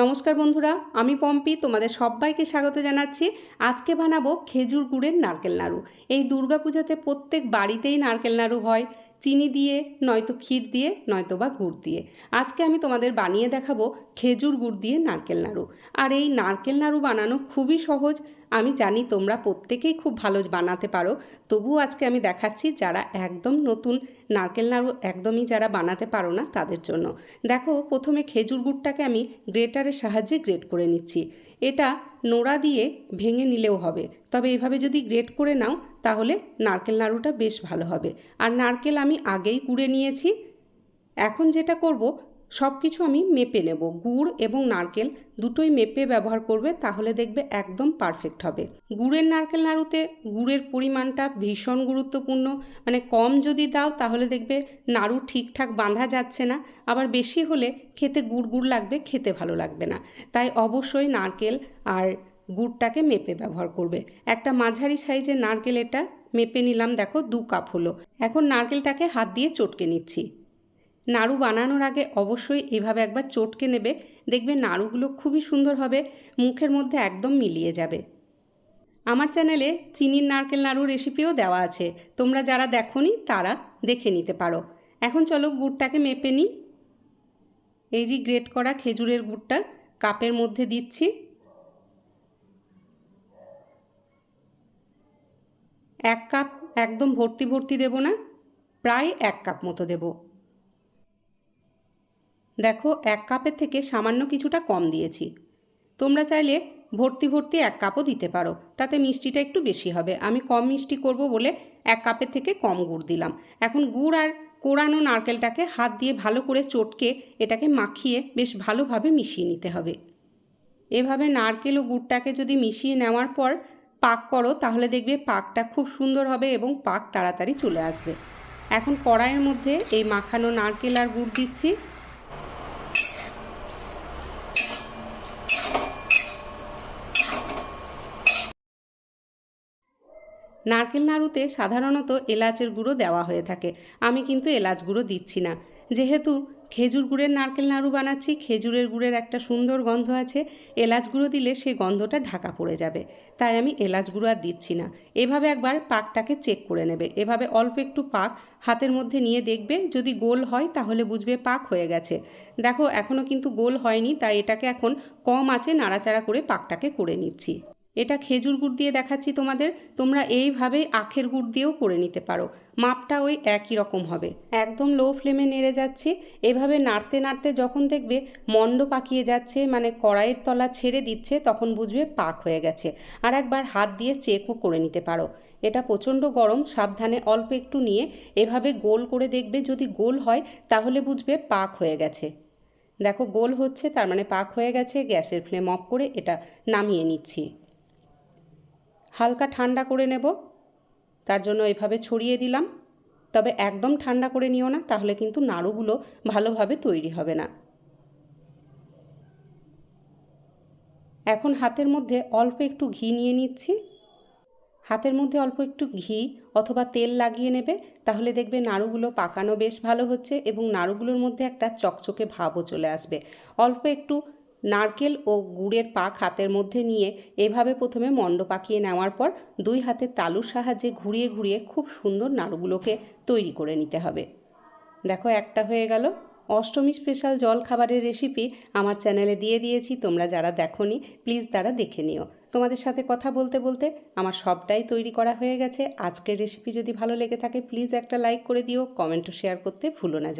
নমস্কার বন্ধুরা, আমি পম্পি, তোমাদের সবাইকে স্বাগত জানাচ্ছি। আজকে বানাবো খেজুর গুড়ের নারকেল নাড়ু। এই দুর্গাপূজাতে প্রত্যেক বাড়িতেই নারকেল নাড়ু হয়। চিনি দিয়ে, নয়তো ক্ষীর দিয়ে, নয়তো বা গুড় দিয়ে। আজকে আমি তোমাদের বানিয়ে দেখাবো খেজুর গুড় দিয়ে নারকেল নাড়ু। আর এই নারকেল নাড়ু বানানো খুবই সহজ। আমি জানি তোমরা প্রত্যেকেই খুব ভালো বানাতে পারো, তবুও আজকে আমি দেখাচ্ছি যারা একদম নতুন নারকেল নাড়ু একদমই যারা বানাতে পারো না তাদের জন্য। দেখো, প্রথমে খেজুর গুড়টাকে আমি গ্রেটারের সাহায্যে গ্রেট করে নিচ্ছি। এটা নোড়া দিয়ে ভেঙে নিলেও হবে। তবে এভাবে যদি গ্রেট করে নাও, তাহলে নারকেল নাড়ুটা বেশ ভালো হবে। আর নারকেল আমি আগেই কুড়ে নিয়েছি। এখন যেটা করব সব কিছু আমি মেপে নেব। গুড় এবং নারকেল দুটোই মেপে ব্যবহার করবে, তাহলে দেখবে একদম পারফেক্ট হবে। গুড়ের নারকেল নাড়ুতে গুড়ের পরিমাণটা ভীষণ গুরুত্বপূর্ণ। মানে কম যদি দাও, তাহলে দেখবে নাড়ু ঠিকঠাক বাঁধা যাচ্ছে না। আবার বেশি হলে খেতে গুড় গুড় লাগবে, খেতে ভালো লাগবে না। তাই অবশ্যই নারকেল আর গুড়টাকে মেপে ব্যবহার করবে। একটা মাঝারি সাইজের নারকেল এটা মেপে নিলাম, দেখো দু কাপ হলো। এখন নারকেলটাকে হাত দিয়ে চটকে নিচ্ছি। নাড়ু বানানোর আগে অবশ্যই এভাবে একবার চটকে নেবে। দেখবে নাড়ুগুলো খুবই সুন্দর হবে, মুখের মধ্যে একদম মিলিয়ে যাবে। আমার চ্যানেলে চিনির নারকেল নাড়ু রেসিপিও দেওয়া আছে। তোমরা যারা দেখোনি, তারা দেখে নিতে পারো। এখন চলো গুড়টাকে মেপে নিই। এই যে গ্রেট করা খেজুরের গুড়টা, কাপের মধ্যে দিচ্ছি। এক কাপ, একদম ভর্তি ভর্তি দেব না, প্রায় এক কাপ মতো দেবো। দেখো, এক কাপের থেকে সামান্য কিছুটা কম দিয়েছি। তোমরা চাইলে ভর্তি ভর্তি এক কাপও দিতে পারো। তাতে মিষ্টিটা একটু বেশি হবে। আমি কম মিষ্টি করব বলে এক কাপের থেকে কম গুড় দিলাম। এখন গুড় আর কোরানো নারকেলটাকে হাত দিয়ে ভালো করে চটকে এটাকে মাখিয়ে বেশ ভালোভাবে মিশিয়ে নিতে হবে। এভাবে নারকেল ও গুড়টাকে যদি মিশিয়ে নেওয়ার পর পাক করো, তাহলে দেখবে পাকটা খুব সুন্দর হবে এবং পাক তাড়াতাড়ি চলে আসবে। এখন কড়াইয়ের মধ্যে এই মাখানো নারকেল আর গুড় দিচ্ছি। নারকেল নাড়ুতে সাধারণত এলাচের গুঁড়ো দেওয়া হয়ে থাকে। আমি কিন্তু এলাচ গুঁড়ো দিচ্ছি না। যেহেতু খেজুর গুড়ের নারকেল নাড়ু বানাচ্ছি, খেজুরের গুড়ের একটা সুন্দর গন্ধ আছে, এলাচ গুঁড়ো দিলে সেই গন্ধটা ঢাকা পড়ে যাবে। তাই আমি এলাচ গুঁড়ো আর দিচ্ছি না। এভাবে একবার পাকটাকে চেক করে নেবে। এভাবে অল্প একটু পাক হাতের মধ্যে নিয়ে দেখবে, যদি গোল হয় তাহলে বুঝবে পাক হয়ে গেছে। দেখো এখনও কিন্তু গোল হয়নি, তাই এটাকে এখন কম আছে, নাড়াচাড়া করে পাকটাকে করে নিচ্ছি। এটা খেজুর গুড় দিয়ে দেখাচ্ছি তোমাদের। তোমরা এইভাবেই আখের গুড় দিয়েও করে নিতে পারো। মাপটা ওই একই রকম হবে। একদম লো ফ্লেমে নেড়ে যাচ্ছি। এভাবে নাড়তে নাড়তে যখন দেখবে মন্ড পাকিয়ে যাচ্ছে মানে কড়াইয়ের তলা ছেড়ে দিচ্ছে, তখন বুঝবে পাক হয়ে গেছে। আর একবার হাত দিয়ে চেকও করে নিতে পারো। এটা প্রচণ্ড গরম, সাবধানে অল্প একটু নিয়ে এভাবে গোল করে দেখবে। যদি গোল হয়, তাহলে বুঝবে পাক হয়ে গেছে। দেখো, গোল হচ্ছে, তার মানে পাক হয়ে গেছে, গ্যাসের ফ্লেম অফ করে এটা নামিয়ে নিচ্ছি। হালকা ঠান্ডা করে নেব। তার জন্য এভাবে ছড়িয়ে দিলাম। তবে একদম ঠান্ডা করে নিও না, তাহলে কিন্তু নাড়ুগুলো ভালোভাবে তৈরি হবে না। এখন হাতের মধ্যে অল্প একটু ঘি নিয়ে নিচ্ছি। হাতের মধ্যে অল্প একটু ঘি অথবা তেল লাগিয়ে নেবে, তাহলে দেখবে নাড়ুগুলো পাকানো বেশ ভালো হচ্ছে এবং নাড়ুগুলোর মধ্যে একটা চকচকে ভাবও চলে আসবে। অল্প একটু নারকেল ও গুড়ের পাক হাতের মধ্যে নিয়ে এভাবে প্রথমে মণ্ড পাকিয়ে নেওয়ার পর দুই হাতের তালুর সাহায্যে ঘুরিয়ে ঘুরিয়ে খুব সুন্দর নাড়ুগুলোকে তৈরি করে নিতে হবে। দেখো একটা হয়ে গেল। অষ্টমী স্পেশাল জল খাবারের রেসিপি আমার চ্যানেলে দিয়ে দিয়েছি। তোমরা যারা দেখোনি প্লিজ তারা দেখে নিও। তোমাদের সাথে কথা বলতে বলতে আমার সবটাই তৈরি করা হয়ে গেছে। আজকের রেসিপি যদি ভালো লেগে থাকে প্লিজ একটা লাইক করে দিও। কমেন্টও শেয়ার করতে ভুলো না।